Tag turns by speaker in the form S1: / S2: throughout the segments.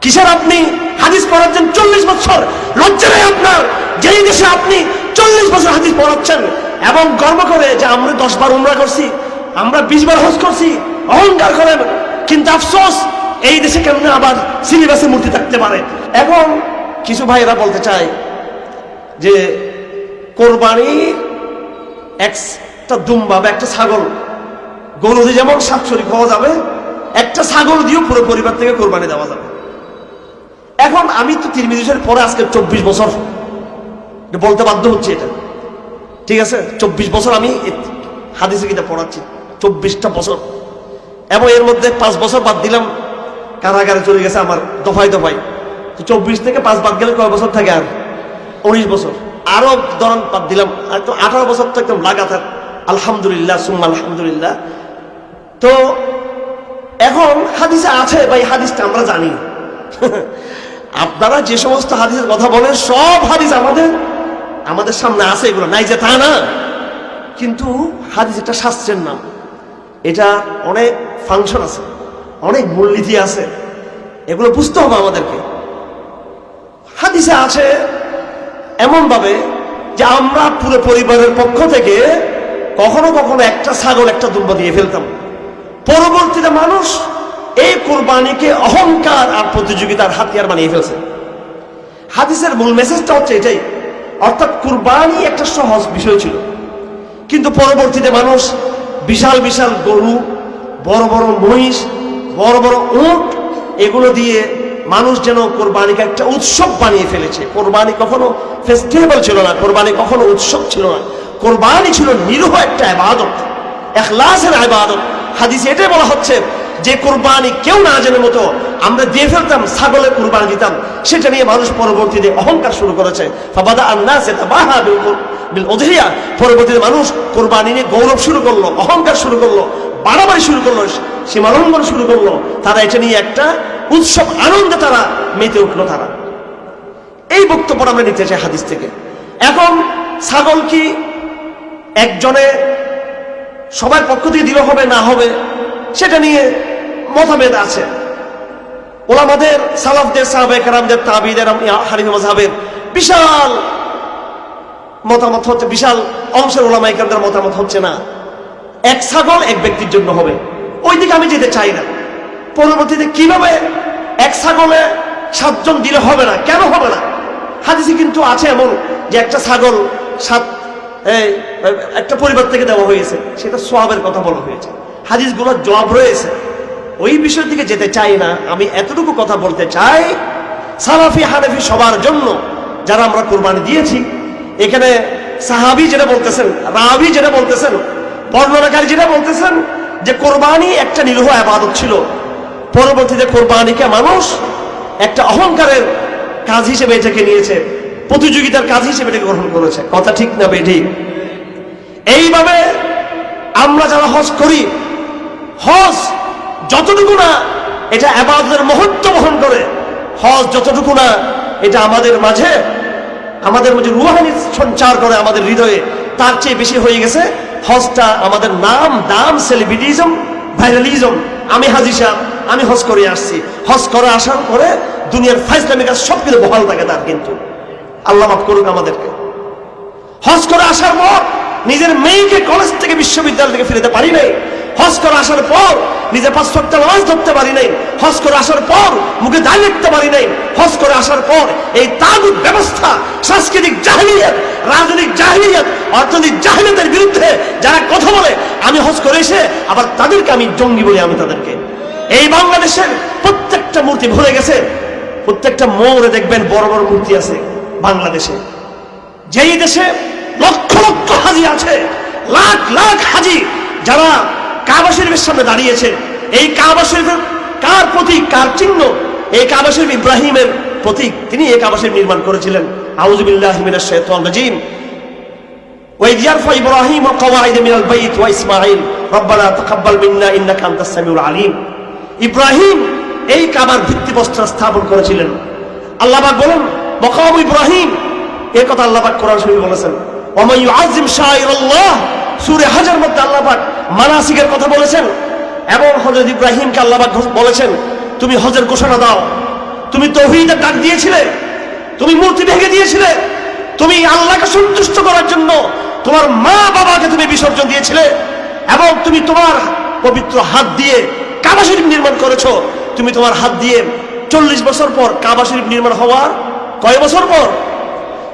S1: কিসের আপনি? হাদিস পড়াচ্ছেন চল্লিশ বছর। লজ্জা নেই আপনার। যেই দেশে আপনি চল্লিশ বছর হাদিস পড়াচ্ছেন এবং গর্ব করে যে আমরা দশ বার উমরা করছি, আমরা বিশ বার হজ করছি, অহংকার করেন। কিন্তু আফসোস, এই দেশে কেমন আবার সিলেবাসে মূর্তি থাকতে পারে? এখন কিছু ভাইয়েরা বলতে চায় যে, কোরবানি একটা দুম্বা বা একটা ছাগল গরু যেমন শাকসরি খাওয়া যাবে, একটা ছাগল দিয়েও পুরো পরিবার থেকে কোরবানি দেওয়া যাবে। এখন আমি তো তিরমিজিসের পরে আজকে চব্বিশ বছর বলতে বাধ্য হচ্ছে এটা। ঠিক আছে? চব্বিশ বছর আমি হাদিসে কিতাব পড়াচ্ছি। চব্বিশটা বছর। এবং এর মধ্যে পাঁচ বছর বাদ দিলাম, কারাগারে চলে গেছে আমার দফায় দফায়। তো চব্বিশ থেকে পাঁচ বাদ গেলে কয় বছর থাকে আর? উনিশ বছর। আরও ধরন বাদ দিলাম। আর তো আঠারো বছর তো একদম লাগাতার। আলহামদুলিল্লাহ, সুম্মা আলহামদুলিল্লাহ। তো এখন হাদিসে আছে, ভাই, হাদিসটা আমরা জানি। আপনারা যে সমস্ত হাদিসের কথা বলেন, সব হাদিস আমাদের আমাদের সামনে আছে এগুলো। নাই যে তা না। কিন্তু হাদিস একটা শাস্ত্রের নাম। এটা অনেক ফাংশন আছে, অনেক মূলনীতি আছে। এগুলো বুঝতে হবে আমাদেরকে। হাদিসে আছে এমনভাবে যে আমরা পুরো পরিবারের পক্ষ থেকে কখনো কখনো একটা ছাগল একটা দুম্বা দিয়ে ফেলতাম। পরবর্তীতে মানুষ এই কোরবানিকে অহংকার আর প্রতিযোগিতার হাতিয়ার বানিয়ে ফেলছে। হাদিসের মূল মেসেজটা হচ্ছে এটাই। অর্থাৎ কুরবানি একটা সহজ বিষয় ছিল। কিন্তু পরবর্তীতে মানুষ বিশাল বিশাল গরু, বড় বড় মহিষ, বড় বড় উট, এগুলো দিয়ে মানুষ যেন কোরবানিকে একটা উৎসব বানিয়ে ফেলেছে। কোরবানি কখনো ফেস্টিভ্যাল ছিল না, কোরবানি কখনো উৎসব ছিল না। কোরবানি ছিল নিরহ একটা আবাদত এখলাসের আবাদত হাদিস এটাই বলা হচ্ছে যে কোরবানি কেউ না জানার মতো আমরা দিয়ে ফেলতাম ছাগলের কোরবানি দিতাম। সেটা নিয়ে মানুষ পরবর্তীতে অহংকার শুরু করেছে। পরবর্তীতে মানুষ কোরবানি নিয়ে গৌরব শুরু করল, অহংকার শুরু করল, বাড়াবাড়ি শুরু করল, সীমালঙ্ঘন শুরু করল। তারা এটা নিয়ে একটা উৎসব, আনন্দে তারা মেতে উঠল তারা। এই বক্তব্য আমরা নিতে চাই হাদিস থেকে। এখন ছাগল কি একজনে সবার পক্ষ থেকে দিলে হবে, না হবে, সেটা নিয়ে মতভেদ আছে। ওলামাদের, সালাফদের সাহাবে কারামদের তাবিদের হারিফ মজাহের বিশাল মতামত হচ্ছে, বিশাল অংশের ওলামাই কামদের মতামত হচ্ছে না। এক ছাগল এক ব্যক্তির জন্য হবে। ওই দিকে আমি যেতে চাই না। পরবর্তীতে কীভাবে এক ছাগলে সাতজন দিলে হবে না? কেন হবে না? হাদিসে কিন্তু আছে এমন যে একটা ছাগল সাত একটা পরিবার থেকে দেওয়া হয়েছে। সেটা সোয়াবের কথা বলা হয়েছে। হাদিসগুলোর জবাব রয়েছে। ওই বিষয়ের দিকে যেতে চাই না। আমি এতটুকু কথা বলতে চাই, সালাফি হানাফি সবার জন্য যারা আমরা কোরবানি দিয়েছি। এখানে সাহাবি যেটা বলতেছেন, রাবি যেটা বলতেছেন, বর্ণনাকারী যেটা বলতেছেন যে কোরবানি একটা নিরহ আবাদত ছিল। পরবর্তীতে কোরবানিকে মানুষ একটা অহংকারের কাজ হিসেবে এটাকে নিয়েছে, প্রতিযোগিতার কাজ হিসেবে এটাকে গ্রহণ করেছে। কথা ঠিক না বেঠিক এইভাবে আমরা যারা হজ করি, হজ যতটুকু না, এটা আবাদের মহত্ব বহন করে। হজ যতটুকু না, এটা আমাদের মাঝে আমাদের মাঝে রুহানি সঞ্চার করে আমাদের হৃদয়ে। তার চেয়ে বেশি হয়ে গেছে হজটা আমাদের নাম, দাম সেলিব্রিটিজম ভাইরালিজম আমি হাজি সাহেব, আমি হজ করে আসছি। হজ করে আসার পরে দুনিয়ার ফাইসলামিক কাজ সব কিছু বহাল থাকে তার কিন্তু। আল্লাহ মাফ করুক আমাদেরকে। হজ করে আসার পর নিজের মেয়েকে কলেজ থেকে বিশ্ববিদ্যালয় থেকে ফিরতে পারি নাই। হজ করে আসার পর নিজের পাঁচ সপ্তাহ নামাজ ধরতে পারি নাই। হজ করে আসার পর মুখে দাঁড়িয়ে রাখতে পারি নাই। হজ করে আসার পর এই তাগুদ ব্যবস্থা সাংস্কৃতিক জাহিলিয়াত, রাজনৈতিক জাহিলিয়াত, অর্থনৈতিক জাহিলিয়াতের বিরুদ্ধে যারা কথা বলে, আমি হজ করে এসে আবার তাদেরকে আমি জঙ্গি বলি আমি তাদেরকে। এই বাংলাদেশের প্রত্যেকটা মূর্তি ভরে গেছে। প্রত্যেকটা মোড়ে দেখবেন বড় বড় মূর্তি আছে বাংলাদেশে। যেই দেশে লক্ষ লক্ষ হাজি আছে, লাখ লাখ হাজি যারা কাবা শরীফের সামনে দাঁড়িয়েছেন এই কাবা শরীফের কার প্রতীক, কার চিহ্ন? এই কাবা শরীফ ইব্রাহিমের প্রতীক। তিনি এই কাবা শরীফ নির্মাণ করেছিলেন। আউজবিল্লাহ মিনাশ ইব্রাহিম এই কাবার ভিত্তিপ্রস্তর স্থাপন করেছিলেন। আল্লাহবাক বলেন, মকাম ইব্রাহিম। এ কথা আল্লাহবাক কোরআন শরীফ বলেছেন। আজিম শাহ সূরা হাজার মধ্যে আল্লাহবাক মানাসিকের কথা বলেছেন এবং হযরত ইব্রাহিমকে আল্লাহ বলেছেন, তুমি হজের ঘোষণা দাও। তুমি তৌহিদের ডাক দিয়েছিলে। তুমি মূর্তি ভেঙে দিয়েছিলে। তুমি আল্লাহকে সন্তুষ্ট করার জন্য তোমার মা বাবাকে তুমি বিসর্জন দিয়েছিলে এবং তুমি তোমার পবিত্র হাত দিয়ে কাবা শরীফ নির্মাণ করেছ। তুমি তোমার হাত দিয়ে চল্লিশ বছর পর কাবা শরীফ নির্মাণ হওয়ার কয় বছর পর?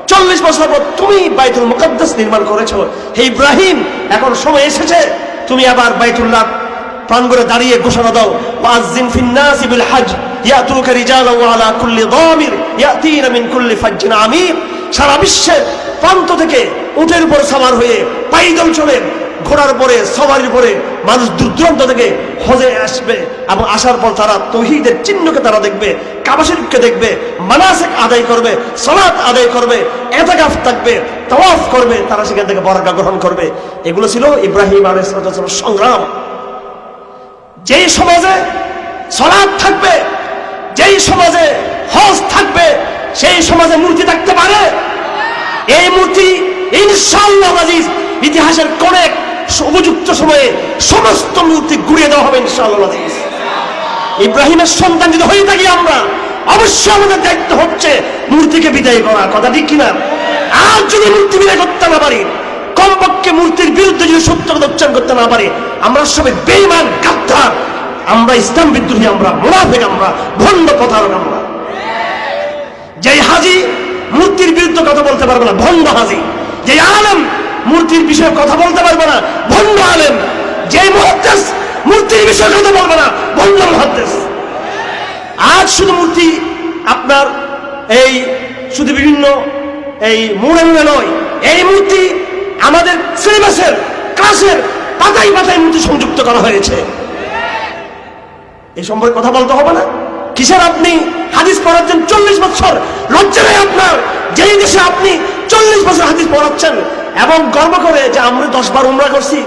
S1: চল্লিশ বছর পর তুমি বাইতুল মুকদ্দাস নির্মাণ করেছ। হে ইব্রাহিম, এখন সময় এসেছে। তুমি আবার বাইতুল্লাহ প্রাঙ্গণে দাঁড়িয়ে ঘোষণা দাও ওয়াজ্জিন ফিন্নাস বিল হজ ইয়াতুকা রিজালা ওয়া আলা কুল্লি দামির, ইয়াতিনা মিন কুল্লি ফাজ্জিন আমির সারা বিশ্বের প্রান্ত থেকে উটের উপর সামার হয়ে পাইদল চলে ঘোড়ার পরে সওয়ারির পরে মানুষ দূর দূরান্ত থেকে হজে আসবে এবং আসার পর তারা তহিদের চিহ্নকে তারা দেখবে, কাবা দেখবে, মানাসিক আদায় করবে সলাৎ আদায় করবে, এতাকাফ থাকবে, তাওয়াফ করবে, তারা সেখান থেকে বরাকা গ্রহণ করবে। এগুলো ছিল ইব্রাহিম আলাইহিস সালামের সংগ্রাম। যেই সমাজে সলাদ থাকবে, যেই সমাজে হজ থাকবে, সেই সমাজে মূর্তি থাকতে পারে। এই মূর্তি ইনশাল্লাহ ইতিহাসের কোন এক উপযুক্ত সময়ে সমস্ত মূর্তি ঘুরিয়ে দেওয়া হবে ইনশাআল্লাহ ইব্রাহিমের সন্তান যদি হয়ে থাকি আমরা, অবশ্যই আমাদের দায়িত্ব হচ্ছে মূর্তিকে বিদায় করা, কথা ঠিক কিনা? আর যদি মূর্তি বিদায় করতে না পারি, কমপক্ষে মূর্তির বিরুদ্ধে যদি সত্য উচ্চারণ করতে না পারি, আমরা সবাই বেইমান গাদ্দার। আমরা ইসলাম বিদ্রোহী, আমরা মোনাফেক, আমরা ভণ্ড প্রতারক আমরা। যেই হাজি মূর্তির বিরুদ্ধে কথা বলতে পারবে না, ভণ্ড হাজি। যে আলেম মূর্তির বিষয়ে কথা বলতে পারবে না। ভণ্ড আলেম। যে মহাদ্দেশ মূর্তির বিষয়ে কথা বলবে না। ভণ্ড মহাদ্দেশ আজ শুধু মূর্তি আপনার এই শুধু বিভিন্ন এই মোড়ে নয়, এই মূর্তি আমাদের সিলেবাসের ক্লাসের পাতায় পাতায় মূর্তি সংযুক্ত করা হয়েছে। এই সম্পর্কে কথা বলতে হবে না। কিসের আপনি হাদিস পড়াচ্ছেন চল্লিশ বছর? লজ্জা নেই আপনার। যেই দেশে আপনি চল্লিশ বছর হাদিস পড়াচ্ছেন এবং গর্ব করে যে আমরা দশ বার উমরা করছি,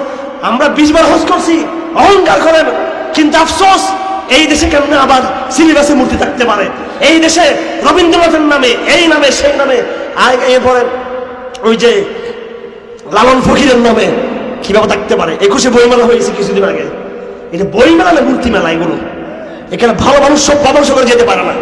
S1: আমরা বিশ বার হজ করছি, অহংকার করেন। কিন্তু আফসোস, এই দেশে কেমনে আবার সিলেবাসে মূর্তি থাকতে পারে? এই দেশে রবীন্দ্রনাথের নামে, এই নামে, সেই নামে এরপরে ওই যে লালন ফকিরের নামে কীভাবে থাকতে পারে? একুশে বইমেলা হয়েছে কিছুদিন আগে। এটা বইমেলা না মূর্তি মেলা এগুলো? এখানে ভালো মানুষ সব পরামর্শ করে যেতে পারে না।